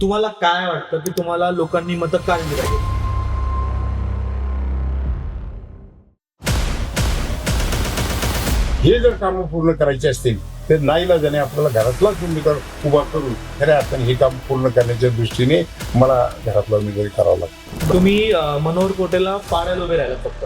तुम्हाला काय वाटतं की तुम्हाला लोकांनी मतं का दिली पाहिजे? हे जर कामं पूर्ण करायचे असतील तर नाईलाजाने आपल्याला घरातलाच उमेदवार उभा करून खऱ्या अर्थाने हे काम पूर्ण करण्याच्या दृष्टीने मला घरातला उमेदवारी करावा लागतो. तुम्ही अं, मनोहर कोटेला पाडायला उभे राहिलात फक्त.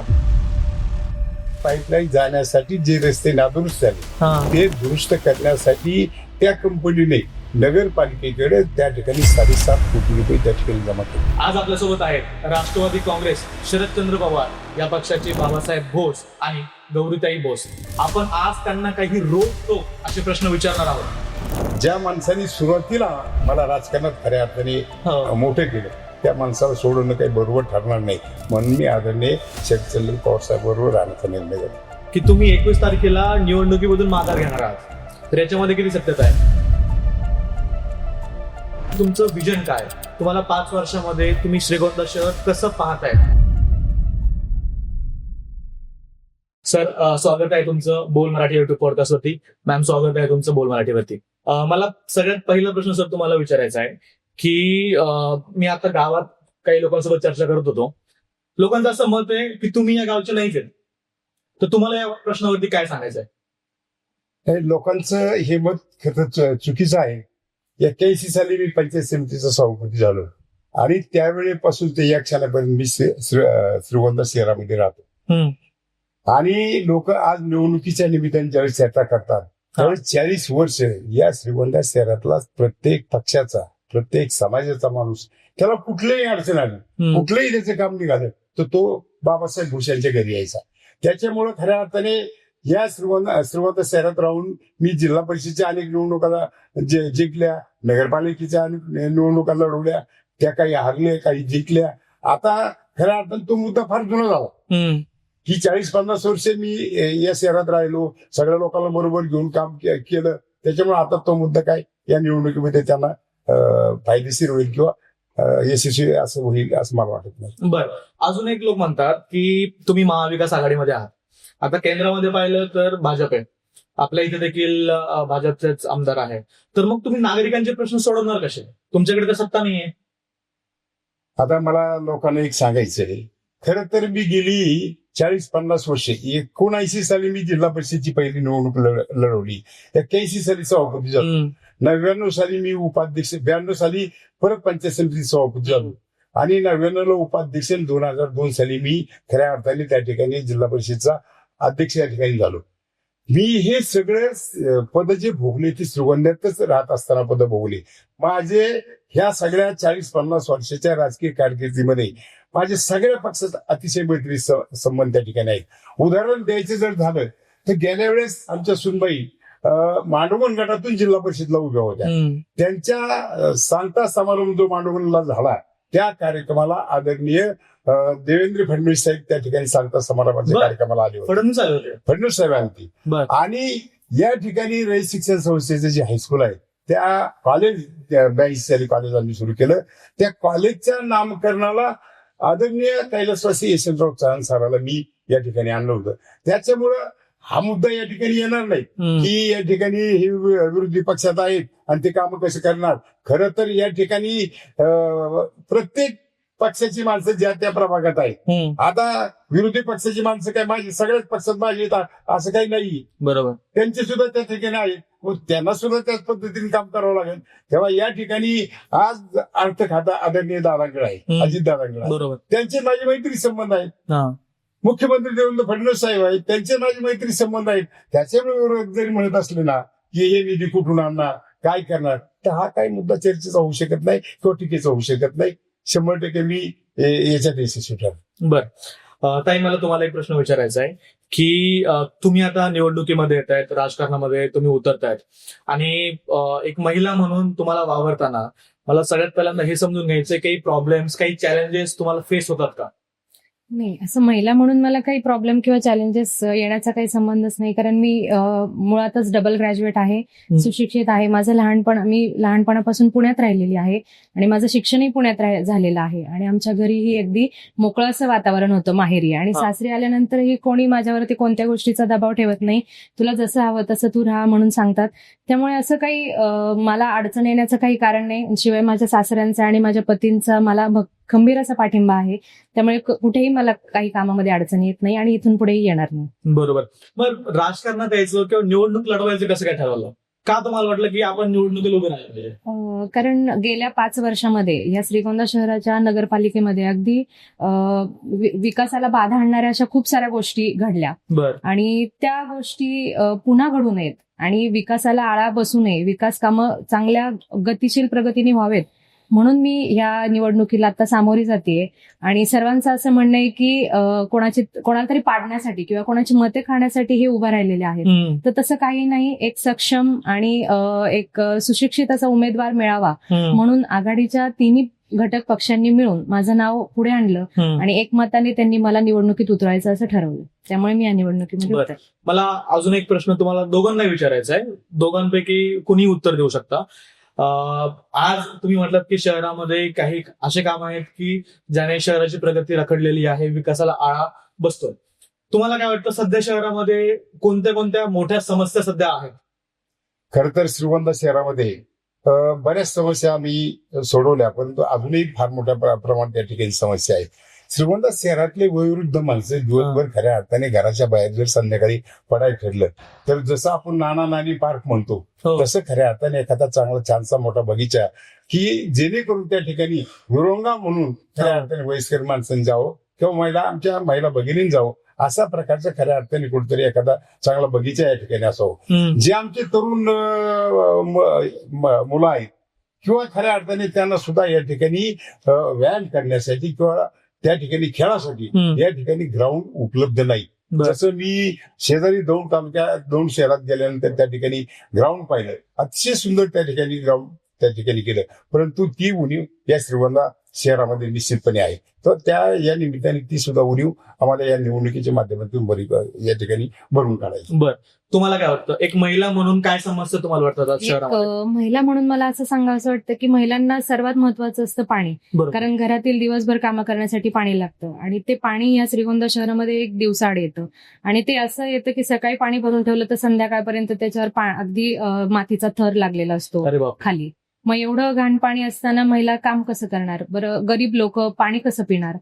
पाईपलाईन जाण्यासाठी जे रस्ते नादुरुस्त झाले ते दुरुस्त करण्यासाठी त्या कंपनीने नगरपालिकेकडे त्या ठिकाणी साडेसात कोटी रुपये त्या ठिकाणी जमा केले. आज आपल्यासोबत आहेत राष्ट्रवादी काँग्रेस शरदचंद्र पवार या पक्षाचे बाबासाहेब भोस आणि गौरीताई भोस. आपण आज त्यांना काही रोखतो असे प्रश्न विचारणार आहोत. ज्या माणसाने सुरुवातीला मला राजकारणात खऱ्या अर्थाने हो. मोठे केलं त्या माणसाला सोडणं काही बरोबर ठरणार नाही. म्हणून मी आदरणीय शरदचंद्र पवार साहेब बरोबर राहण्याचा निर्णय घेतला. की तुम्ही एकवीस तारखेला निवडणुकीमधून माघार घेणार आहात. तर याच्यामध्ये किती सत्यता आहे? तुमचं विजन काय? तुम्हाला पाच वर्षामध्ये तुम्ही श्रीगोंदा शहर कसं पाहताय सर स्वागत आहे तुमचं बोल मराठी युट्यूब पॉडकास्टवरती मॅम स्वागत आहे तुमचं बोल मराठीवरती. मला सगळ्यात पहिला प्रश्न सर तुम्हाला विचारायचा आहे की मी आता गावात काही लोकांसोबत चर्चा करत होतो. लोकांचं असं मत आहे की तुम्ही या गावचे नाहीच आहेत. तर तुम्हाला या प्रश्नावरती काय सांगायचं आहे? लोकांचं हे मत खरंच चुकीचं आहे. एक्क्याऐंशी साली मी पंचायत समितीचा सभापती झालो आणि त्यावेळेपासून ते या क्षणापर्यंत मी श्रीगोंदा शहरामध्ये राहतो आणि लोक आज निवडणुकीच्या निमित्ताने ज्यावेळेस चर्चा करतात त्यावेळेस चाळीस वर्ष या श्रीगोंदा शहरातला प्रत्येक पक्षाचा प्रत्येक समाजाचा माणूस त्याला कुठलीही अडचण आली कुठलंही त्याचं काम निघालं तर तो बाबासाहेब भुश यांच्या घरी यायचा त्याच्यामुळं खऱ्या अर्थाने या श्रीगोंदा श्रीगोंदा शहरात राहून मी जिल्हा परिषदेच्या अनेक निवडणुकाला जे- जिंकल्या नगरपालिकेच्या अनेक निवडणुका लढवल्या त्या काही हारल्या काही जिंकल्या. आता खऱ्या अर्थाने तो मुद्दा फार जुना झाला. ही चाळीस पन्नास वर्ष मी या शहरात राहिलो सगळ्या लोकांना बरोबर घेऊन काम के- केलं. त्याच्यामुळे आता तो मुद्दा काय या निवडणुकीमध्ये त्यांना फायदेशीर होईल किंवा यशस्वी असं होईल असं मला वाटत नाही. बर. अजून एक लोक म्हणतात की तुम्ही महाविकास आघाडीमध्ये आहात. आता केंद्रामध्ये पाहिलं तर भाजप आहे. आपल्या इथे देखील भाजपचेच आमदार आहे तर मग तुम्ही नागरिकांचे प्रश्न सोडवणार कसे? तुमच्याकडे तर सत्ता नाहीये. आता मला लोकांना एक सांगायचं आहे खरं तर मी गेली चाळीस पन्नास वर्षे. एकोणऐंशी साली मी जिल्हा परिषदेची पहिली निवडणूक लढ- लढवली. एक्क्याऐंशी साली सभापती झालो. नव्याण्णव साली मी उपाध्यक्ष ब्याण्णव साली परत पंचायत समिती सभापती झालो. आणि नव्याण्णव ला उपाध्यक्ष दोन हजार दोन साली मी खऱ्या अर्थाने त्या ठिकाणी जिल्हा परिषदचा अध्यक्ष या ठिकाणी झालो. मी हे सगळे पद जे भोगले ते श्रीगोंद्यातच राहत असताना पद भोगले. माझे ह्या सगळ्या चाळीस पन्नास वर्षाच्या राजकीय कारकिर्दीमध्ये माझे सगळ्या पक्षात अतिशय मैत्री संबंध त्या ठिकाणी आहेत. उदाहरण द्यायचं जर झालं तर गेल्या वेळेस आमच्या सुनबाई मांडवण गटातून जिल्हा परिषदला उभ्या होत्या. त्यांच्या सांगता समारंभ जो मांडवला झाला त्या कार्यक्रमाला आदरणीय देवेंद्र फडणवीस साहेब त्या ठिकाणी सांगता समारंभाच्या. कार्यक्रमाला आले होते. फडणवीस आले होते. फडणवीस साहेब आले बर. आणि या ठिकाणी रयत शिक्षण संस्थेचे जे हायस्कूल आहे त्या कॉलेज ब्याऐंशी साली कॉलेज आम्ही सुरू केलं. त्या कॉलेजच्या नामकरणाला आदरणीय कैलासवासी यशवंतराव चव्हाण सराला मी या ठिकाणी आणलं होतं. त्याच्यामुळं हा मुद्दा या ठिकाणी येणार नाही. की या ठिकाणी हे विरोधी पक्षात आहेत आणि ते कामं कसे करणार? खरं तर या ठिकाणी प्रत्येक पक्षाची माणसं ज्या त्या प्रभागात आहेत. आता विरोधी पक्षाची माणसं काय माझी सगळ्याच पक्षात माझी येतात असं काही नाही बरोबर. त्यांचे सुद्धा त्या ठिकाणी आहेत. मग त्यांना सुद्धा त्याच पद्धतीने काम करावं लागेल. तेव्हा या ठिकाणी आज अर्थ खाता आदरणीय दादांकडे आहे. अजित दादांकडे. बरोबर. त्यांचे माझे मैत्री संबंध आहेत. हा. मुख्यमंत्री देवेंद्र फडणवीस साहेब आहेत. त्यांचे माझे मैत्री संबंध आहेत. त्याच्यामुळे जरी म्हणत असले ना की हे निधी कुठून आणणार काय करणार तर हा काही मुद्दा चर्चेचा होऊ शकत नाही किंवा टीकेचा होऊ शकत नाही. शंभर टक्के मी याच्यात यशस्वी ठरेल बर. ताई मला तुम्हाला एक प्रश्न विचारायचा आहे की तुम्ही आता निवडणुकीमध्ये येत आहेत राजकारणामध्ये तुम्ही उतरतायत आणि एक महिला म्हणून तुम्हाला वावरताना मला सगळ्यात पहिल्यांदा हे समजून घ्यायचं काही प्रॉब्लेम्स काही चॅलेंजेस तुम्हाला फेस होतात का? नाही असं महिला म्हणून मला काही प्रॉब्लेम किंवा चॅलेंजेस येण्याचा काही संबंधच नाही. कारण मी मुळातच डबल ग्रॅज्युएट आहे सुशिक्षित आहे. माझं लहानपण मी लहानपणापासून पुण्यात राहिलेली आहे आणि माझं शिक्षणही पुण्यात झालेलं आहे. आणि आमच्या घरीही अगदी मोकळं असं वातावरण होतं माहेरी. आणि. सासरी आल्यानंतरही कोणी माझ्यावरती कोणत्या गोष्टीचा दबाव ठेवत नाही. तुला जसं हवं तसं तू राहा म्हणून सांगतात. त्यामुळे असं काही मला अडचण येण्याचं काही कारण नाही. शिवाय माझ्या सासऱ्यांचा आणि माझ्या पतींचा मला भक- खंबीर असा पाठिंबा आहे. त्यामुळे कुठेही मला काही कामामध्ये अडचण येत नाही आणि इथून पुढेही येणार नाही. बरोबर. मग राजकारणात यायचं किंवा निवडणूक लढवायचं कसं काय ठरवलं? का तुम्हाला वाटलं की आपण निवडणुकीला उभे राहिलं पाहिजे अ, कारण गेल्या पाच वर्षामध्ये या श्रीगोंदा शहराच्या नगरपालिकेमध्ये अगदी विकासाला बाधा आणणाऱ्या अशा खूप साऱ्या गोष्टी घडल्या. आणि त्या गोष्टी पुन्हा घडू नयेत. आणि विकासाला आळा बसू नये. विकास कामं चांगल्या गतिशील प्रगतीने व्हावेत. म्हणून मी या निवडणुकीला आता सामोरी जाते आणि सर्वांचं असं म्हणणं आहे की कोणाची कोणाला तरी पाडण्यासाठी किंवा कोणाची मते खाण्यासाठी हे उभं राहिलेले आहेत. तर तसं काही नाही. एक सक्षम आणि एक सुशिक्षित असा उमेदवार मिळावा. म्हणून आघाडीच्या तिन्ही घटक पक्षांनी मिळून माझं नाव पुढे आणलं आणि एक मताने त्यांनी मला निवडणुकीत उतरायचं असं ठरवलं. त्यामुळे मी या निवडणुकीमध्ये. मला अजून एक प्रश्न तुम्हाला दोघांना विचारायचा आहे. दोघांपैकी कुणी उत्तर देऊ शकता? आज तुम्ही म्हटलात की शहरामध्ये काही असे काम आहेत की ज्याने शहराची प्रगती रखडलेली आहे विकासाला आळा बसतो तुम्हाला काय वाटतं सध्या शहरामध्ये कोणत्या कोणत्या मोठ्या समस्या सध्या आहेत? खर तर श्रीगोंदा शहरामध्ये बऱ्याच समस्या आम्ही सोडवल्या परंतु अजूनही फार मोठ्या प्रमाणात त्या ठिकाणी समस्या आहेत. श्रीगोंदा शहरातले वयोवृद्ध माणसं दिवसभर खऱ्या अर्थाने घराच्या बाहेर जर संध्याकाळी पडायला ठरलं तर जसं आपण नाना नानी पार्क म्हणतो हो. तसं खऱ्या अर्थाने एखादा चांगला छानसा मोठा बगीचा की जेणेकरून त्या ठिकाणी विरोंगा म्हणून खऱ्या हो. अर्थाने वयस्कर माणसांनी जावं किंवा महिला आमच्या महिला भगिनींनी जावं असा प्रकारचा खऱ्या अर्थाने कुठेतरी एखादा चांगला बगीचा या ठिकाणी असावं जे आमचे तरुण मुलं आहेत किंवा खऱ्या अर्थाने त्यांना सुद्धा या ठिकाणी व्यायाम करण्यासाठी किंवा त्या ठिकाणी खेळासाठी. या ठिकाणी ग्राउंड उपलब्ध नाही. जसं मी शेजारी दोन तालुक्या दोन शहरात गेल्यानंतर त्या ठिकाणी ग्राउंड पाहिलं अतिशय सुंदर त्या ठिकाणी ग्राउंड त्या ठिकाणी केलं परंतु ती उणीव या श्रीगोंदा शहरामध्ये निश्चितपणे आहे. तर त्या या निमित्ताने ती सुद्धा उणीव आम्हाला या निवडणुकीच्या माध्यमातून बरी या ठिकाणी भरून काढायची. बर. तुम्हाला काय वाटतं? एक महिला म्हणून काय समस्या तुम्हाला वाटतात महिला म्हणून मला असं सांगावं असं वाटतं की महिलांना सर्वात महत्वाचं असतं पाणी. कारण घरातील दिवसभर कामं करण्यासाठी पाणी लागतं आणि ते पाणी या श्रीगोंदा शहरामध्ये एक दिवसाआड येतं. आणि ते असं येतं की सकाळी पाणी भरून ठेवलं तर संध्याकाळपर्यंत त्याच्यावर अगदी मातीचा थर लागलेला असतो खाली. मग एवढं घाण पाणी असताना महिला काम कसं करणार? बरं गरीब लोक पाणी कसं पिणार?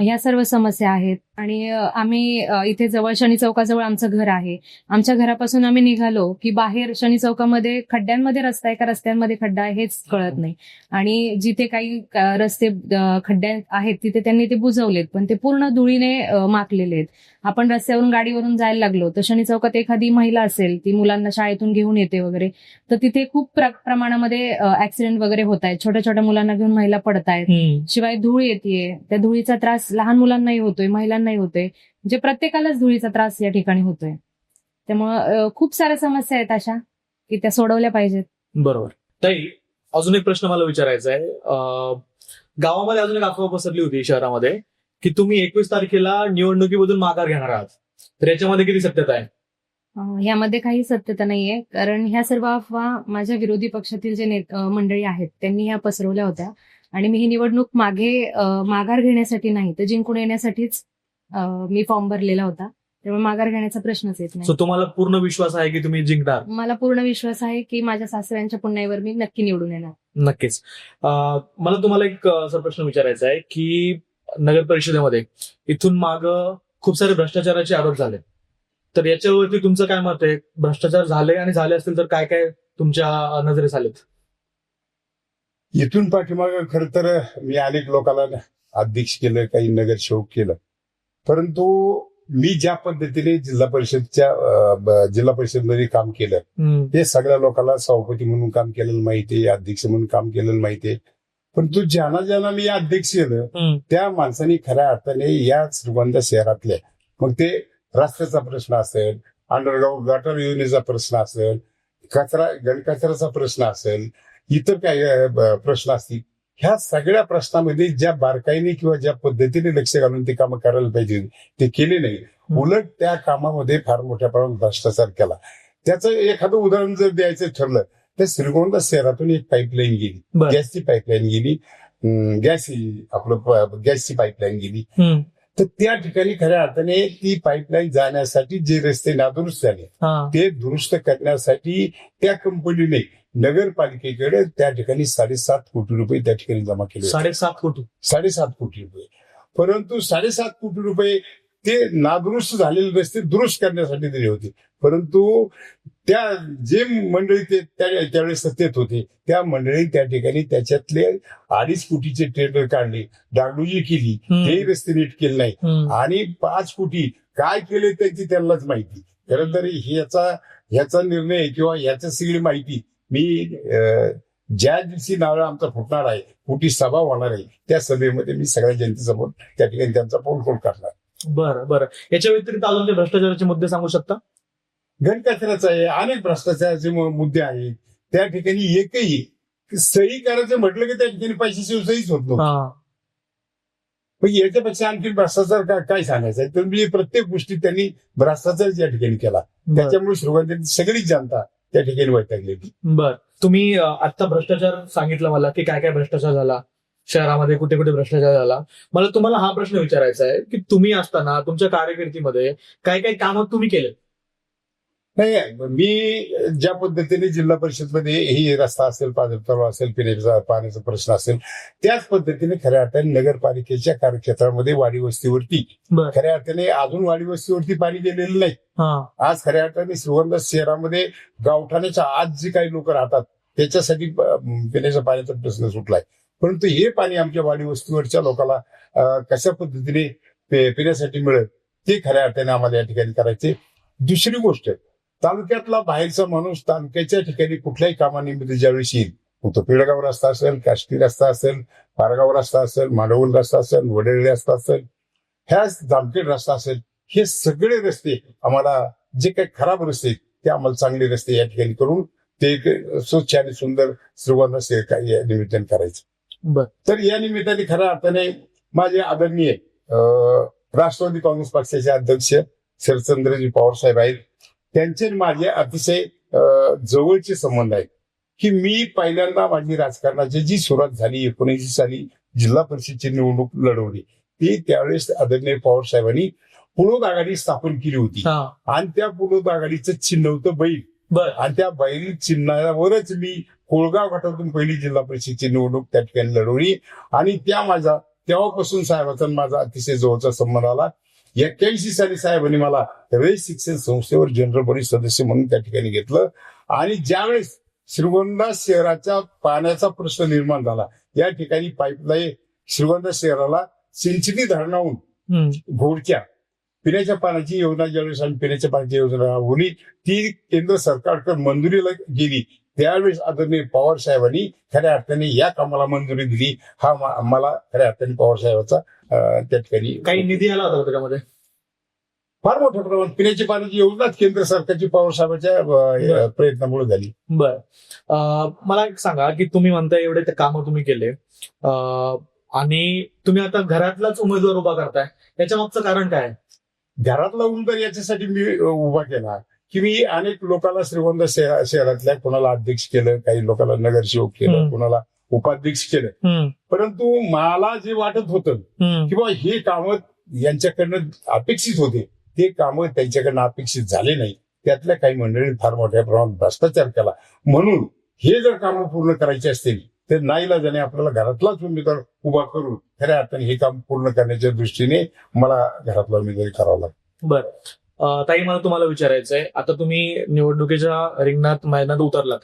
ह्या सर्व समस्या आहेत. आणि आम्ही इथे जवळ शनी चौकाजवळ आमचं घर आहे. आमच्या घरापासून आम्ही निघालो की बाहेर शनी चौकामध्ये खड्ड्यांमध्ये रस्ता आहे का रस्त्यांमध्ये खड्डा आहे हेच कळत नाही. आणि जिथे काही रस्ते खड्ड्या आहेत तिथे त्यांनी ते बुजवलेत. पण ते पूर्ण धुळीने अ, माखलेले आहेत. आपण रस्त्यावरून गाडीवरून जायला लागलो तर शनी चौकात एखादी महिला असेल ती मुलांना शाळेतून घेऊन येते वगैरे तर तिथे खूप प्र- प्रमाणामध्ये ऍक्सिडेंट वगैरे होत आहेत छोट्या छोट्या मुलांना घेऊन महिला पडत आहेत. शिवाय धूळ येते त्या धुळीचा त्रास लहान मुलांनाही होतोय महिलांनाही होतोय. म्हणजे प्रत्येकालाच धुळीचा त्रास या ठिकाणी होतोय. त्यामुळं खूप साऱ्या समस्या आहेत अशा की त्या सोडवल्या पाहिजेत. बरोबर. ताई अजून एक प्रश्न मला विचारायचा आहे. गावामध्ये अजून एक अफवा पसरली होती शहरामध्ये की तुम्ही एकवीस तारखेला निवडणुकीमधून माघार घेणार आहात. तर याच्यामध्ये किती सत्यता आहे? अं, यामध्ये काही सत्यता नाहीये. कारण ह्या सर्व अफवा माझ्या विरोधी पक्षातील जे मंडळी आहेत त्यांनी ह्या पसरवल्या होत्या. आणि मी ही निवडणूक मागे माघार घेण्यासाठी नाही तर जिंकून येण्यासाठीच मी फॉर्म भरलेला होता. त्यामुळे माघार घेण्याचा प्रश्नच येत नाही. सो तुम्हाला पूर्ण विश्वास आहे की तुम्ही जिंकणार? मला पूर्ण विश्वास आहे की माझ्या सासऱ्यांच्या पुण्यावर मी नक्की निवडून येणार. नक्कीच. मला तुम्हाला एक असा प्रश्न विचारायचा आहे की नगर परिषदेमध्ये इथून माग खूप सारे भ्रष्टाचाराचे आरोप झाले. तर याच्यावरती तुमचं काय मत आहे भ्रष्टाचार झाले आणि झाले असतील तर काय काय तुमच्या नजरेस आलेत इथून पाठीमाग खर तर मी अनेक लोकांना अध्यक्ष केलं काही नगरसेवक केलं परंतु मी ज्या पद्धतीने जिल्हा परिषदच्या जिल्हा परिषदमध्ये काम केलं. ते सगळ्या लोकांना सभापती म्हणून काम केलेलं माहितीये अध्यक्ष म्हणून काम केलेलं माहितीये परंतु ज्यांना ज्यांना मी अध्यक्ष केलं. त्या माणसांनी खऱ्या अर्थाने या श्रीगोंदा शहरातल्या मग ते रस्त्याचा प्रश्न असेल अंडरग्राऊंड गटर योजनेचा प्रश्न असेल कचरा घनकचऱ्याचा प्रश्न असेल इतर काही प्रश्न असतील ह्या सगळ्या प्रश्नामध्ये ज्या बारकाईने किंवा ज्या पद्धतीने लक्ष घालून ते कामं करायला पाहिजे ते केले नाही उलट त्या कामामध्ये फार मोठ्या प्रमाणात भ्रष्टाचार केला. त्याचं एखादं उदाहरण जर द्यायचं ठरलं तर श्रीगोंदा शहरातून एक पाईपलाईन गेली गॅसची पाईपलाईन गेली गॅस आपलं गॅसची पाईपलाईन गेली. तर त्या ठिकाणी खऱ्या अर्थाने ती पाईपलाईन जाण्यासाठी जे रस्ते नादुरुस्त झाले ते दुरुस्त करण्यासाठी त्या कंपनीने नगरपालिकेकडे त्या ठिकाणी साडेसात कोटी रुपये त्या ठिकाणी जमा केले. साडेसात कोटी. साडेसात कोटी रुपये. परंतु साडेसात कोटी रुपये ते नादुरुस्त झालेले रस्ते दुरुस्त करण्यासाठी दिले होते. परंतु त्या जे मंडळी ते त्या- त्यावेळेस सत्तेत होते त्या मंडळी त्या ठिकाणी त्याच्यातले अडीच कोटीचे टेंडर काढले डागडुजी केली. तेही रस्ते नीट केले नाही. आणि पाच कोटी काय केले त्याची त्यांनाच माहिती. खरं तर ह्याचा ह्याचा निर्णय किंवा ह्याची सगळी माहिती मी ज्या दिवशी नारळ आमचा फुटणार आहे मोठी सभा होणार आहे त्या सभेमध्ये मी सगळ्या जनतेसमोर त्या ठिकाणी त्यांचा पोलकोल करणार बरं बरं. याच्या व्यतिरिक्त अजून ते भ्रष्टाचाराचे मुद्दे सांगू शकता? घनकचऱ्याचा आहे अनेक भ्रष्टाचाराचे मुद्दे आहेत. त्या ठिकाणी एकही सही करायचं म्हटलं की त्या ठिकाणी पैशाची सहीच होत नव्हती. पण याच्यापेक्षा आणखी भ्रष्टाचार काय सांगायचं आहे? तर मी प्रत्येक गोष्टीत त्यांनी भ्रष्टाचार या ठिकाणी केला. त्याच्यामुळे सुरुवातीला सगळीच जनता त्या ठिकाणी वैतागलेली बर. तुम्ही अ, आत्ता भ्रष्टाचार सांगितलं मला की काय काय भ्रष्टाचार झाला? शहरामध्ये कुठे कुठे भ्रष्टाचार झाला? मला तुम्हाला हा प्रश्न विचारायचा आहे की तुम्ही असताना तुमच्या कारकिर्दीमध्ये काय काय कामं तुम्ही केले नाही मी ज्या पद्धतीने जिल्हा परिषदमध्ये ही रस्ता असेल तलाव असेल पिण्याचा पाण्याचा प्रश्न असेल त्याच पद्धतीने खऱ्या अर्थाने नगरपालिकेच्या कार्यक्षेत्रामध्ये वाडी वस्तीवरती खऱ्या अर्थाने अजून वाडी वस्तीवरती पाणी गेलेलं नाही. आज खऱ्या अर्थाने श्रीगोंदा शहरामध्ये गावठाण्याच्या आज जे काही लोक राहतात त्याच्यासाठी पिण्याच्या पाण्याचा प्रश्न सुटलाय. परंतु हे पाणी आमच्या वाडी वस्तीवरच्या लोकांना कशा पद्धतीने पिण्यासाठी मिळेल ते खऱ्या अर्थाने आम्हाला या ठिकाणी करायचे. दुसरी गोष्ट तालुक्यातला बाहेरचा माणूस तालुक्याच्या ठिकाणी कुठल्याही कामानिमित्त ज्यावेळेस येईल. तो पिळगाव रस्ता असेल काष्टी रस्ता असेल पारगाव रस्ता असेल मांडवून रस्ता असेल वडेळे रस्ता असेल ह्या जामखेड रस्ता असेल हे सगळे रस्ते आम्हाला जे काही खराब रस्ते ते आम्हाला चांगले रस्ते या ठिकाणी करून ते स्वच्छ आणि सुंदर या निमित्ताने करायचं. तर या निमित्ताने खऱ्या अर्थाने माझे आदरणीय राष्ट्रवादी काँग्रेस पक्षाचे अध्यक्ष शरदचंद्रजी पवार साहेब आहेत. त्यांचे माझे अतिशय जवळचे संबंध आहेत. की मी पहिल्यांदा माझी राजकारणाची जी सुरुवात झाली एकोणऐंशी साली जिल्हा परिषदची निवडणूक लढवली ती त्यावेळेस आदरणीय पवार साहेबांनी पुरोद आघाडी स्थापन केली होती. आणि त्या पुरोद आघाडीचं चिन्ह होतं बैल. आणि त्या बैल चिन्हावरच मी कोळगाव गटातून पहिली जिल्हा परिषदची निवडणूक त्या ठिकाणी लढवली. आणि त्या माझा तेव्हापासून साहेबाचा माझा अतिशय जवळचा संबंध आला. एक्क्याऐंशी साली साहेबांनी मला रयत शिक्षण संस्थेवर जनरल बॉडी सदस्य म्हणून त्या ठिकाणी घेतलं आणि ज्यावेळेस श्रीगोंदा शहराच्या पाण्याचा प्रश्न निर्माण झाला या ठिकाणी पाईपलाईन श्रीगोंदा शहराला सिंचनी धरणाहून. घोडच्या पिण्याच्या पाण्याची योजना ज्यावेळेस आम्ही पिण्याच्या पाण्याची योजना राबवली ती केंद्र सरकारकडे मंजुरीला गेली त्यावेळेस आदरणीय पवार साहेबांनी खऱ्या अर्थाने या कामाला मंजुरी दिली. हा मला खऱ्या अर्थाने पवार साहेबाचा त्या ठिकाणी काही निधी आला होता त्याच्यामध्ये? फार मोठ्या प्रमाणात पिण्याच्या पाण्याची योजना केंद्र सरकारची पवार साहेबांच्या अं, प्रयत्नामुळे झाली. बर. मला एक सांगा की तुम्ही म्हणताय एवढे ते कामं तुम्ही केले. आणि तुम्ही आता घरातलाच उमेदवार उभा करताय. याच्या मागचं कारण काय? घरातला उमदार याच्यासाठी मी उभा केला. की मी अनेक लोकांना श्रीगोंदा शहरा- शहरातल्या कोणाला अध्यक्ष केलं काही लोकांना नगरसेवक केलं. कोणाला उपाध्यक्ष केलं. परंतु मला जे वाटत होतं. किंवा हे कामं यांच्याकडनं अपेक्षित होते ते कामं त्यांच्याकडनं अपेक्षित झाले नाही त्यातल्या काही मंडळी फार मोठ्या प्रमाणात भ्रष्टाचार केला म्हणून हे जर कामं पूर्ण करायचे असतील तर नाईलाजाने आपल्याला घरातलाच उमेदवार उभा करून खऱ्या अर्थाने हे काम पूर्ण करण्याच्या दृष्टीने मला घरातला उमेदवारी करावा लागतो बर ताई मला तुम्हाला विचारायचं आहे आता तुम्ही निवडणुकीच्या रिंगणात मैदानात उतरलात.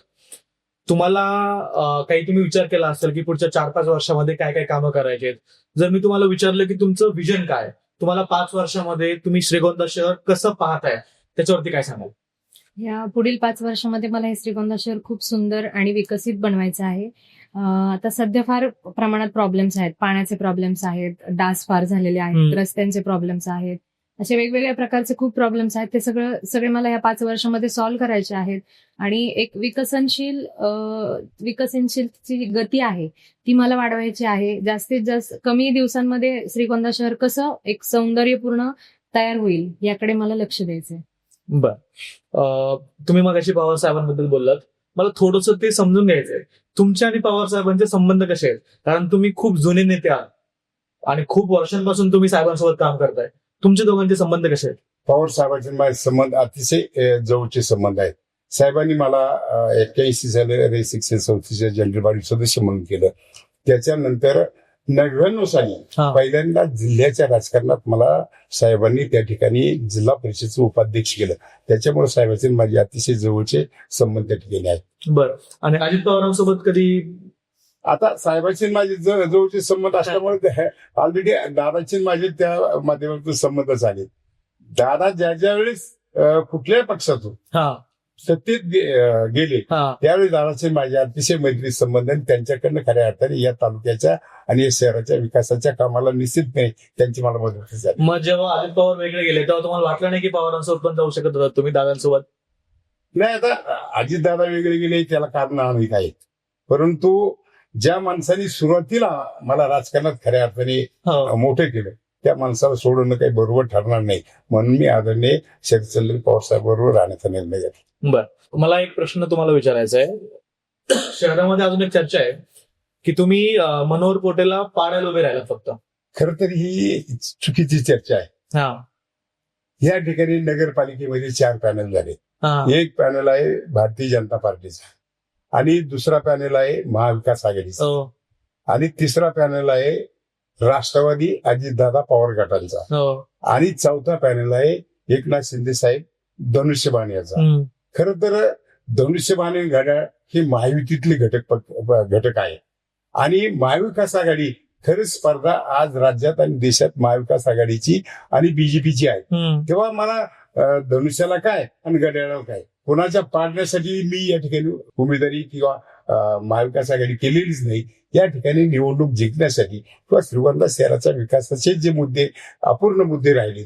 तुम्हाला काही तुम्ही विचार केला असेल की पुढच्या चार पाच वर्षामध्ये काय काय कामं करायची आहेत? जर मी तुम्हाला विचारलं की तुमचं विजन काय? तुम्हाला पाच वर्षामध्ये तुम्ही श्रीगोंदा शहर कसं पाहताय? त्याच्यावरती काय सांगाल? या पुढील पाच वर्षामध्ये मला हे श्रीगोंदा शहर खूप सुंदर आणि विकसित बनवायचं आहे. आता सध्या फार प्रमाणात प्रॉब्लेम्स आहेत. पाण्याचे प्रॉब्लेम्स आहेत. डास फार झालेले आहेत. रस्त्यांचे प्रॉब्लेम्स आहेत. असे वेगवेगळ्या प्रकारचे खूप प्रॉब्लेम्स आहेत. ते सगळं सगळे मला या पाच वर्षामध्ये सॉल्व्ह करायचे आहेत. आणि एक विकसनशील विकसनशील विकसनशीलची गती आहे ती मला वाढवायची आहे. जास्तीत जास्त कमी दिवसांमध्ये श्रीगोंदा शहर कसं एक सौंदर्यपूर्ण तयार होईल याकडे मला लक्ष द्यायचंय. बर. तुम्ही मग अशी पवार साहेबांबद्दल बोललात. मला थोडस ते समजून घ्यायचंय. तुमच्या आणि पवार साहेबांचे संबंध कसे आहेत? कारण तुम्ही खूप जुने नेते आहात. आणि खूप वर्षांपासून तुम्ही साहेबांसोबत काम करताय. तुमचे दोघांचे संबंध कसे आहेत? पवार साहेबांचे माझे संबंध अतिशय जवळचे संबंध आहेत. साहेबांनी मला एक्क्याऐंशी साली रेसिक्स संस्थेचे जनरल बॉडी सदस्य म्हणून केलं. त्याच्यानंतर नव्याण्णव साली. पहिल्यांदा जिल्ह्याच्या राजकारणात मला साहेबांनी त्या ठिकाणी जिल्हा परिषदेचं उपाध्यक्ष केलं. त्याच्यामुळे साहेबांचे माझे अतिशय जवळचे संबंध त्या ठिकाणी आहेत. बर. आणि अजित पवारांसोबत कधी आता साहेबांचे माझे जवळचे संबंध असल्यामुळे ऑलरेडी दादाचे माझे त्या माध्यमातून संबंध झाले. दादा ज्या ज्या वेळेस कुठल्याही पक्षातून सत्तेत गेले त्यावेळी दादाचे माझे अतिशय मैत्री संबंध आणि त्यांच्याकडनं खऱ्या अर्थाने या तालुक्याच्या आणि या शहराच्या विकासाच्या कामाला निश्चितपणे त्यांची मला मदत झाली मग जेव्हा अजित पवार वेगळे गेले तेव्हा तुम्हाला वाटलं नाही की पवारांसोबत पण जाऊ शकत होता तुम्ही दादांसोबत? नाही आता अजितदादा वेगळे गेले त्याला कारण अनेक आहेत परंतु ज्या माणसाने सुरुवातीला मला राजकारणात खऱ्या अर्थाने हो. मोठे केलं त्या माणसाला सोडणं काही बरोबर ठरणार नाही. म्हणून मी आदरणीय शरदचंद्र पवार साहेब बरोबर राहण्याचा निर्णय घेतला. बर. मला एक प्रश्न तुम्हाला विचारायचा आहे. शहरामध्ये अजून एक चर्चा आहे की तुम्ही मनोहर पोटेला पाडायला उभे राहिला फक्त. खर तर ही चुकीची चर्चा आहे. हा. या ठिकाणी नगरपालिकेमध्ये चार पॅनल झाले. एक पॅनल आहे भारतीय जनता पार्टीचा. आणि दुसरा पॅनल आहे महाविकास आघाडीचा हो. आणि तिसरा पॅनल आहे राष्ट्रवादी अजितदादा पवार गटांचा. हो. आणि चौथा पॅनल आहे एकनाथ शिंदे साहेब धनुष्यबाण याचा. खर तर धनुष्यबाण आणि घड्याळ हे महायुतीतले घटक घटक आहे. आणि महाविकास आघाडी खरंच स्पर्धा आज राज्यात आणि देशात महाविकास आघाडीची आणि बीजेपीची आहे. तेव्हा मला धनुष्याला काय आणि घड्याळाला काय? कोणाच्या पाडण्यासाठी मी या ठिकाणी उमेदवारी किंवा महाविकास आघाडी केलेलीच नाही. या ठिकाणी निवडणूक जिंकण्यासाठी किंवा श्रीगोंदा शहराच्या विकासाचे जे मुद्दे अपूर्ण मुद्दे राहिले.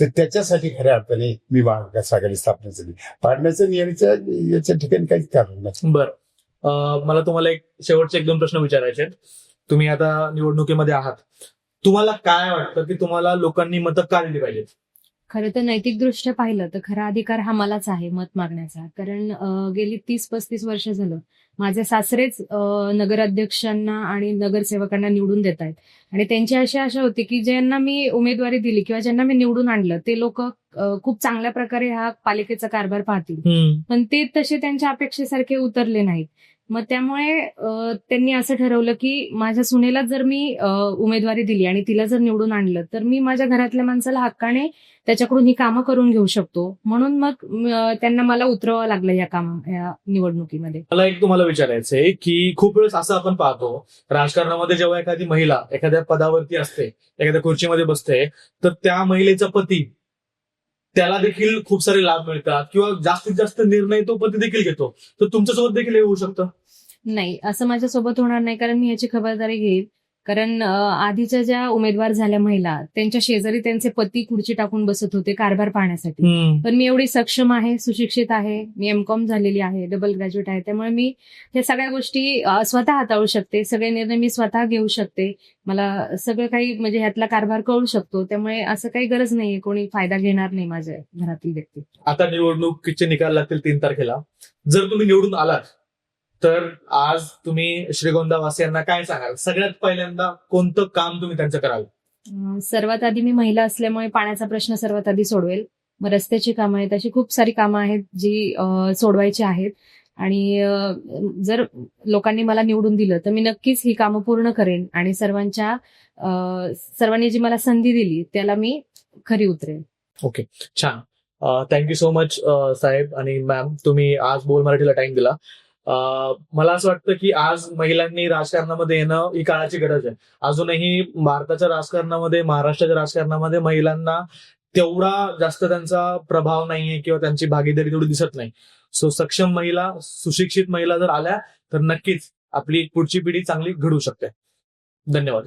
तर त्याच्यासाठी खऱ्या अर्थाने मी महाविकास आघाडी स्थापना केली पाडण्याचं नियमाचं याच्या ठिकाणी काहीच कारण नाही. बर. मला तुम्हाला एक शेवटचे एक दोन प्रश्न विचारायचे तुम्ही आता निवडणुकीमध्ये आहात. तुम्हाला काय वाटतं की तुम्हाला लोकांनी मतं का दिली पाहिजेत? खरं तर नैतिकदृष्ट्या पाहिलं तर खरा अधिकार हा मलाच आहे मत मागण्याचा. कारण गेली तीस पस्तीस वर्ष झालं माझे सासरेच नगराध्यक्षांना आणि नगरसेवकांना निवडून देत आहेत. आणि त्यांची अशी आशा होती की ज्यांना मी उमेदवारी दिली किंवा ज्यांना मी निवडून आणलं ते लोक खूप चांगल्या प्रकारे हा पालिकेचा कारभार पाहतील. पण ते तसे त्यांच्या अपेक्षेसारखे उतरले नाहीत. मग त्यामुळे त्यांनी असं ठरवलं की माझ्या सुनेला जर मी उमेदवारी दिली आणि तिला जर निवडून आणलं तर मी माझ्या घरातल्या माणसाला हक्काने त्याच्याकडून ही कामं करून घेऊ शकतो. म्हणून मग त्यांना मला उतरवावं लागलं या काम या निवडणुकीमध्ये. मला एक तुम्हाला विचारायचं आहे की खूप वेळेस असं आपण पाहतो राजकारणामध्ये जेव्हा एखादी महिला एखाद्या पदावरती असते एखाद्या खुर्चीमध्ये बसते तर त्या महिलेचा पती त्याला देखील खूप सारे लाभ मिळतात. किंवा जास्तीत जास्त निर्णय तो पती देखील घेतो. तर तुमच्यासोबत देखील हे होऊ शकतं? नाही असं माझ्यासोबत होणार नाही कारण मी याची खबरदारी घेईल. कारण आधीच्या ज्या उमेदवार झाल्या महिला त्यांच्या शेजारी त्यांचे पती खुर्ची टाकून बसत होते कारभार पाहण्यासाठी. पण मी एवढी सक्षम आहे सुशिक्षित आहे मी एमकॉम झालेली आहे डबल ग्रॅज्युएट आहे त्यामुळे मी हे सगळ्या गोष्टी स्वतः हाताळू शकते सगळे निर्णय मी स्वतः घेऊ शकते. मला सगळं काही म्हणजे ह्यातला कारभार कळू शकतो त्यामुळे असं काही गरज नाहीये कोणी फायदा घेणार नाही माझ्या घरातील व्यक्ती. आता निवडणुकीचे निकाल लागतील तीन तारखेला. जर तुम्ही निवडून आलात तर आज तुम्ही श्रीगोंदा वासियांना काय सांगाल? सगळ्यात पहिल्यांदा कोणतं काम तुम्ही त्यांचं कराल? सर्वात आधी मी महिला असल्यामुळे पाण्याचा प्रश्न सर्वात आधी सोडवेल. मग रस्त्याची कामं आहेत अशी खूप सारी कामं आहेत जी सोडवायची आहेत. आणि जर लोकांनी मला निवडून दिलं तर मी नक्कीच ही कामं पूर्ण करेन आणि सर्वांच्या सर्वांनी जी मला संधी दिली त्याला मी खरी उतरेन. छान. थँक्यू सो मच साहेब आणि मॅम तुम्ही आज बोल मराठीला टाइम दिला. मला असं वाटतं की आज महिलांनी राजकारणामध्ये येणं ही काळाची गरज आहे. अजूनही भारताच्या राजकारणामध्ये महाराष्ट्राच्या राजकारणामध्ये महिलांना तेवढा जास्त त्यांचा प्रभाव नाहीये किंवा त्यांची भागीदारी तेवढी दिसत नाही. सो सक्षम महिला सुशिक्षित महिला जर आल्या तर नक्कीच आपली पुढची पिढी चांगली घडू शकते. धन्यवाद.